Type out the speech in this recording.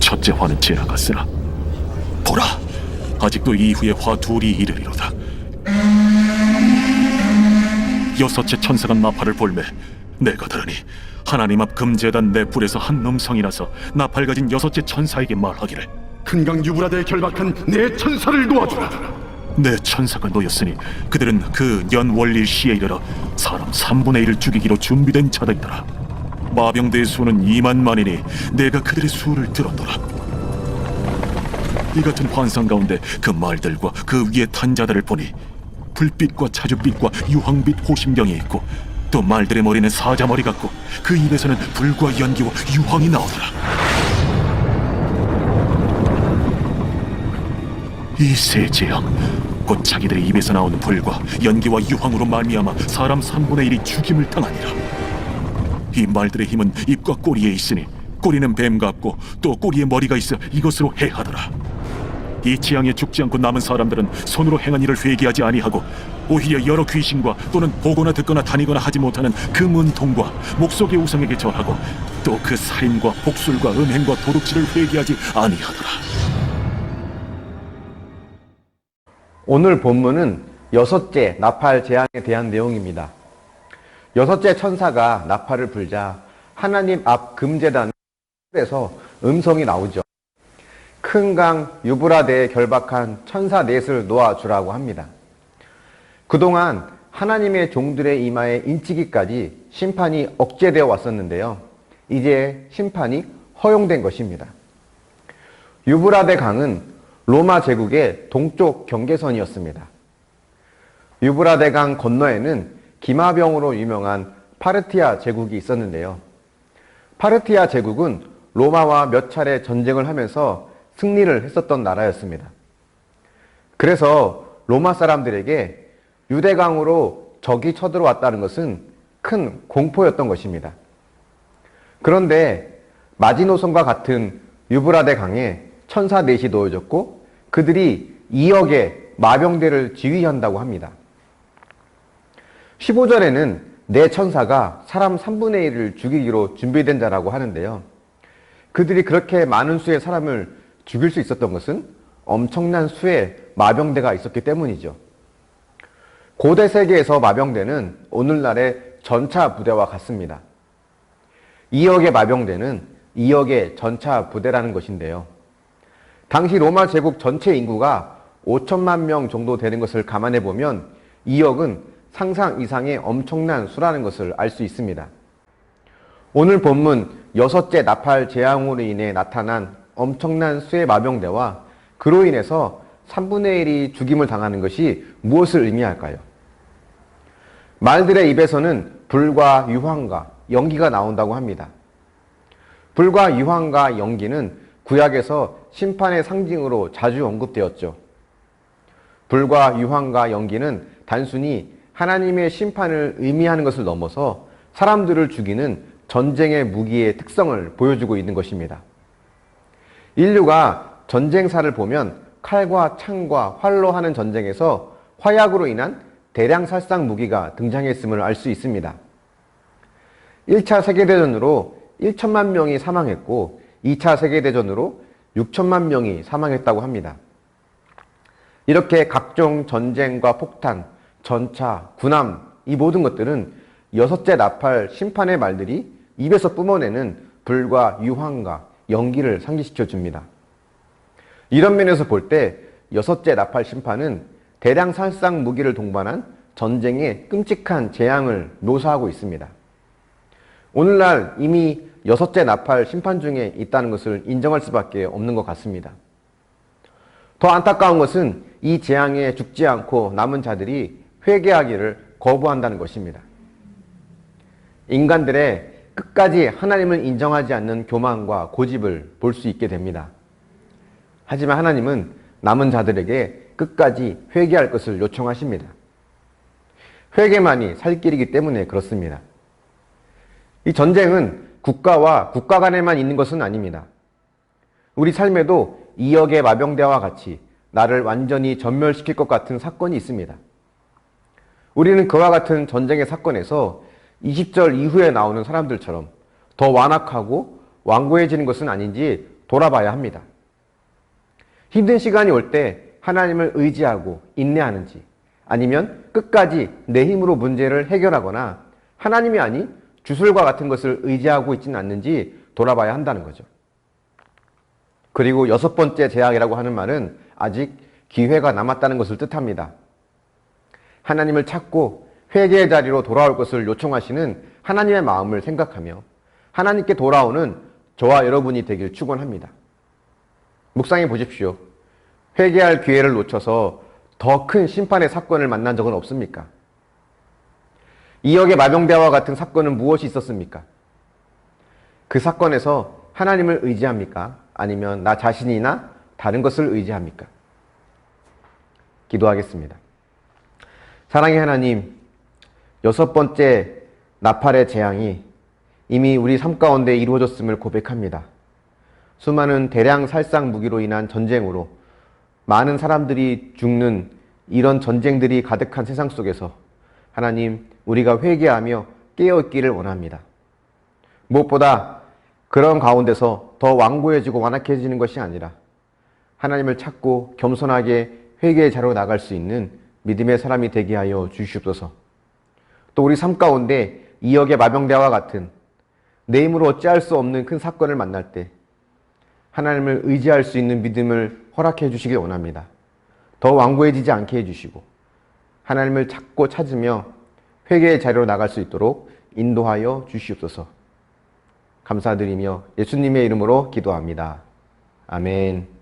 첫째 화는 지나갔으나 보라 아직도 이후의 화 둘이 이르리로다 여섯째 천사가 나팔을 볼매 내가 들으니 하나님 앞 금제단 내 뿔에서 한 음성이 나서 나팔 가진 여섯째 천사에게 말하기를 큰강 유브라데에 결박한 내 천사를 놓아주라. 내 천사가 놓였으니 그들은 그 연월일 시에 이르러 사람 3분의 1을 죽이기로 준비된 자들이더라. 마병대의 수는 2만 만이니 내가 그들의 수를 들었더라. 이 같은 환상 가운데 그 말들과 그 위에 탄 자들을 보니 불빛과 차주빛과 유황빛 호심경이 있고 또 말들의 머리는 사자머리 같고 그 입에서는 불과 연기와 유황이 나오더라. 이 세 재앙 곧 자기들의 입에서 나오는 불과 연기와 유황으로 말미암아 사람 3분의 1이 죽임을 당하니라. 이 말들의 힘은 입과 꼬리에 있으니 꼬리는 뱀 같고 또 꼬리에 머리가 있어 이것으로 해하더라. 이 재앙에 죽지 않고 남은 사람들은 손으로 행한 일을 회개하지 아니하고 오히려 여러 귀신과 또는 보거나 듣거나 다니거나 하지 못하는 그 문통과 목속의 우상에게 절하고 또 그 살인과 복술과 음행과 도둑질을 회개하지 아니하더라 오늘 본문은 여섯째 나팔 재앙에 대한 내용입니다. 여섯째 천사가 나팔을 불자 하나님 앞 금제단에서 음성이 나오죠. 큰 강 유브라데에 결박한 천사 넷을 놓아주라고 합니다. 그동안 하나님의 종들의 이마에 인치기까지 심판이 억제되어 왔었는데요. 이제 심판이 허용된 것입니다. 유브라데 강은 로마 제국의 동쪽 경계선이었습니다. 유브라데 강 건너에는 기마병으로 유명한 파르티아 제국이 있었는데요. 파르티아 제국은 로마와 몇 차례 전쟁을 하면서 승리를 했었던 나라였습니다. 그래서 로마 사람들에게 유대강으로 적이 쳐들어왔다는 것은 큰 공포였던 것입니다. 그런데 마지노선과 같은 유브라데 강에 천사 넷이 놓여졌고 그들이 2억의 마병대를 지휘한다고 합니다. 15절에는 내 천사가 사람 3분의 1을 죽이기로 준비된 자라고 하는데요. 그들이 그렇게 많은 수의 사람을 죽일 수 있었던 것은 엄청난 수의 마병대가 있었기 때문이죠. 고대 세계에서 마병대는 오늘날의 전차 부대와 같습니다. 2억의 마병대는 2억의 전차 부대라는 것인데요. 당시 로마 제국 전체 인구가 5천만 명 정도 되는 것을 감안해 보면 2억은 상상 이상의 엄청난 수라는 것을 알 수 있습니다. 오늘 본문 여섯째 나팔 재앙으로 인해 나타난 엄청난 수의 마병대와 그로 인해서 3분의 1이 죽임을 당하는 것이 무엇을 의미할까요? 말들의 입에서는 불과 유황과 연기가 나온다고 합니다. 불과 유황과 연기는 구약에서 심판의 상징으로 자주 언급되었죠. 불과 유황과 연기는 단순히 하나님의 심판을 의미하는 것을 넘어서 사람들을 죽이는 전쟁의 무기의 특성을 보여주고 있는 것입니다. 인류가 전쟁사를 보면 칼과 창과 활로 하는 전쟁에서 화약으로 인한 대량 살상 무기가 등장했음을 알 수 있습니다. 1차 세계대전으로 1천만 명이 사망했고 2차 세계대전으로 6천만 명이 사망했다고 합니다. 이렇게 각종 전쟁과 폭탄, 전차, 군함, 이 모든 것들은 여섯째 나팔 심판의 말들이 입에서 뿜어내는 불과 유황과 연기를 상기시켜 줍니다. 이런 면에서 볼 때 여섯째 나팔 심판은 대량 살상 무기를 동반한 전쟁의 끔찍한 재앙을 묘사하고 있습니다. 오늘날 이미 여섯째 나팔 심판 중에 있다는 것을 인정할 수밖에 없는 것 같습니다. 더 안타까운 것은 이 재앙에 죽지 않고 남은 자들이 회개하기를 거부한다는 것입니다. 인간들의 끝까지 하나님을 인정하지 않는 교만과 고집을 볼 수 있게 됩니다. 하지만 하나님은 남은 자들에게 끝까지 회개할 것을 요청하십니다. 회개만이 살 길이기 때문에 그렇습니다. 이 전쟁은 국가와 국가 간에만 있는 것은 아닙니다. 우리 삶에도 2억의 마병대와 같이 나를 완전히 전멸시킬 것 같은 사건이 있습니다. 우리는 그와 같은 전쟁의 사건에서 20절 이후에 나오는 사람들처럼 더 완악하고 완고해지는 것은 아닌지 돌아봐야 합니다. 힘든 시간이 올 때 하나님을 의지하고 인내하는지 아니면 끝까지 내 힘으로 문제를 해결하거나 하나님이 아닌 주술과 같은 것을 의지하고 있지는 않는지 돌아봐야 한다는 거죠. 그리고 여섯 번째 제약이라고 하는 말은 아직 기회가 남았다는 것을 뜻합니다. 하나님을 찾고 회개의 자리로 돌아올 것을 요청하시는 하나님의 마음을 생각하며 하나님께 돌아오는 저와 여러분이 되길 축원합니다. 묵상해 보십시오. 회개할 기회를 놓쳐서 더 큰 심판의 사건을 만난 적은 없습니까? 이역의 마병대와 같은 사건은 무엇이 있었습니까? 그 사건에서 하나님을 의지합니까? 아니면 나 자신이나 다른 것을 의지합니까? 기도하겠습니다. 사랑의 하나님, 여섯 번째 나팔의 재앙이 이미 우리 삶 가운데 이루어졌음을 고백합니다. 수많은 대량 살상 무기로 인한 전쟁으로 많은 사람들이 죽는 이런 전쟁들이 가득한 세상 속에서 하나님, 우리가 회개하며 깨어있기를 원합니다. 무엇보다 그런 가운데서 더 완고해지고 완악해지는 것이 아니라 하나님을 찾고 겸손하게 회개의 자로 나갈 수 있는 믿음의 사람이 되게 하여 주시옵소서. 또 우리 삶 가운데 이역의 마병대와 같은 내 힘으로 어찌할 수 없는 큰 사건을 만날 때 하나님을 의지할 수 있는 믿음을 허락해 주시길 원합니다. 더 완고해지지 않게 해주시고 하나님을 찾고 찾으며 회개의 자리로 나갈 수 있도록 인도하여 주시옵소서. 감사드리며 예수님의 이름으로 기도합니다. 아멘.